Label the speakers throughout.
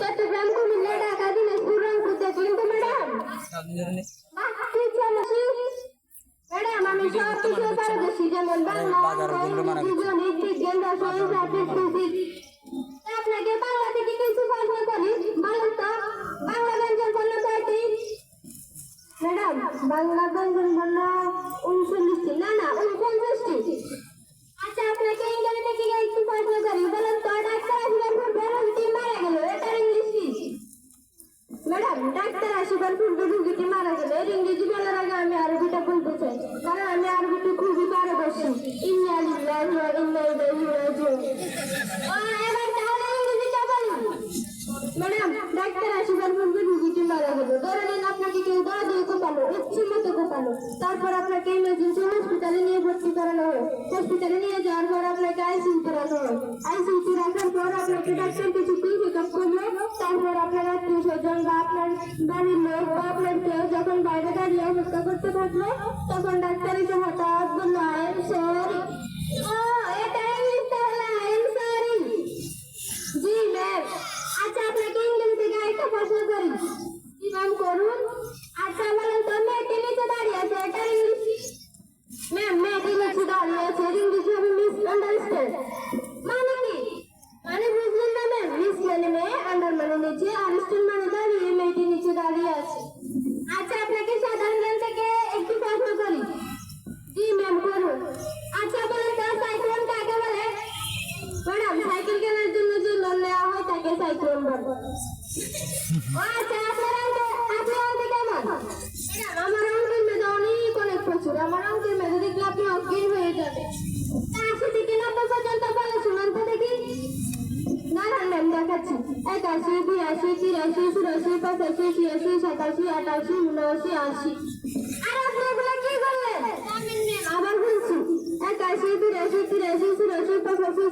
Speaker 1: চট্টগ্রাম কুমিল্লা ঢাকা দিনাজপুর রংপুর দেখলেন তো madam madam আমি সব কিছু পারদর্শী যেমন বাংলা ইংরেজি, গণিত বিজ্ঞান রসায়ন সাবজেক্ট ফিজিক্স ইংরেজি বলার আগে আমি আরবিটা বলতে চাই। কারণ আমি আরবিতে খুবই পারদর্শী ইন্না লিল্লাহি ওয়া ম্যাডাম, ডাক্তার আসবার পূর্বে রুগীটি মারা গেল ধরে আপনাকে কেউ দা দিয়ে কোপালো, ইচ্ছে মতো কোপালো। তারপর আপনাকে ইমার্জেন্সি হসপিটালে নিয়ে ভর্তি করানো হয়। হসপিটালে নিয়ে যাওয়ার পর আপনাকে আইসিইউতে রাখা হয়। আইসিইউতে আত্মীয় স্বজন বা আপনার বাড়ির লোক বা আপনার কেউ যখন বাইরে দাঁড়িয়ে অপেক্ষা করতে থাকলো তখন ডাক্তার এসে হঠাৎ বললো আমার অঙ্কের মেধা অনেক অনেক প্রচুর। আমার অঙ্কের মেধা দেখলে আপনি অজ্ঞান হয়ে যাবে। আশি থেকে নব্বই পর্যন্ত বলে শুনুন তো দেখি। না না, ম্যাম, দেখাচ্ছি। একাশি, বিরাশি, তিরাশি, চুরাশি, পঁচাশি, ছিয়াশি, সাতাশি, আটাশি, উনআশি, আশি। আর আপনি এগুলো কি করলেন? আবার বলছি। একাশি, বিরাশি, তিরাশি, চুরাশি, পঁচাশি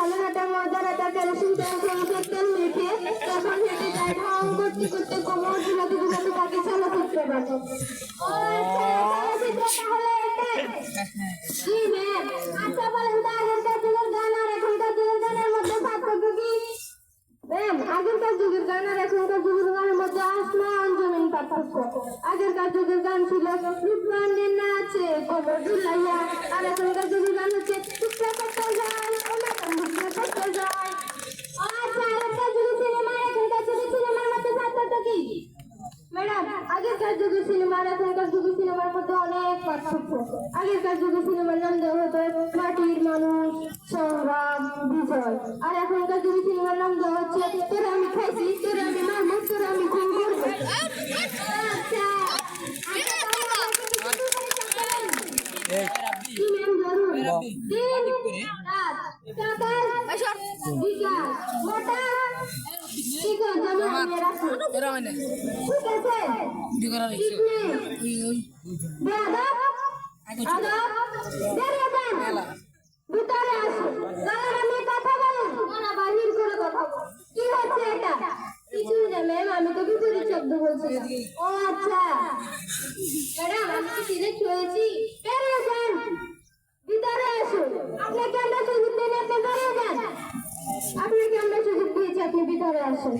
Speaker 1: আটা ময়দার আটা কেরোসিন তেল মেখে তখন হেঁটে যায় ঢং করতে করতে কোমর ঝুলাতে ঝুলাতে তাকে চলচ্চিত্র তাহলে এটাই জি ম্যাম আচ্ছা বলেন তো আগেরকার যুগের গান আর এখনকার যুগের গানের মধ্যে পার্থক্য কি? ম্যাম আগেরকার যুগের গান আর এখনকার যুগের গানের মধ্যে আসমান জমিন পার্থক্য। আগেরকার ছিল হচ্ছে টুকরা করতে যায় ও ম্যাডাম টুকরা করতে যায় ও আচ্ছা আগেরকার যুগের সিনেমা আর এখনকার যুগের সিনেমার মধ্যে পার্থক্য কি ম্যাডাম আগেরকার যুগের সিনেমা আর এখনকার যুগের সিনেমার মধ্যে অনেক পার্থক্য আগেরকার যুগের সিনেমার নাম দেওয়া হতো মাটির মানুষ সংগ্রাম বিজয় আর এখনকার যুগের সিনেমার নাম দেওয়া হচ্ছে তোরা আমি খাইছি তোরা আমি মারবো তোরা আমি খুন করব ঠিক আছে ভিতরে আসুন। আমি কথা বলুন না বাহির করে কথা কি হচ্ছে এটা? কিছুই না ম্যাম আমি তো বিপরীত শব্দ বলছি ও আচ্ছা। ম্যাডাম আমি কি সিলেক্ট হয়েছি বেরিয়ে যান। ভিতরে আসুন। আপনাকে আমরা সুযোগ দিন আপনি বেরিয়ে যান। আপনাকে আমরা সুযোগ দিয়েছি আপনি ভিতরে আসুন।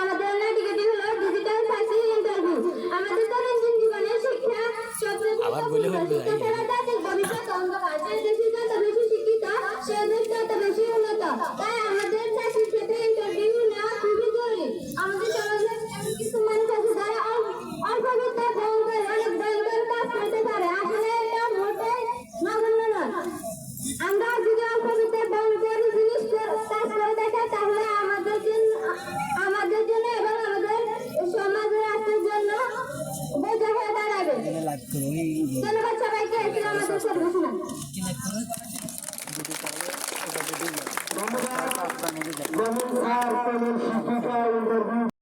Speaker 1: আমাদের ডিজিটাল সার্চিং ইন্টারভিউ আমাদের Sana kan sampai ke Islam
Speaker 2: masuk surga.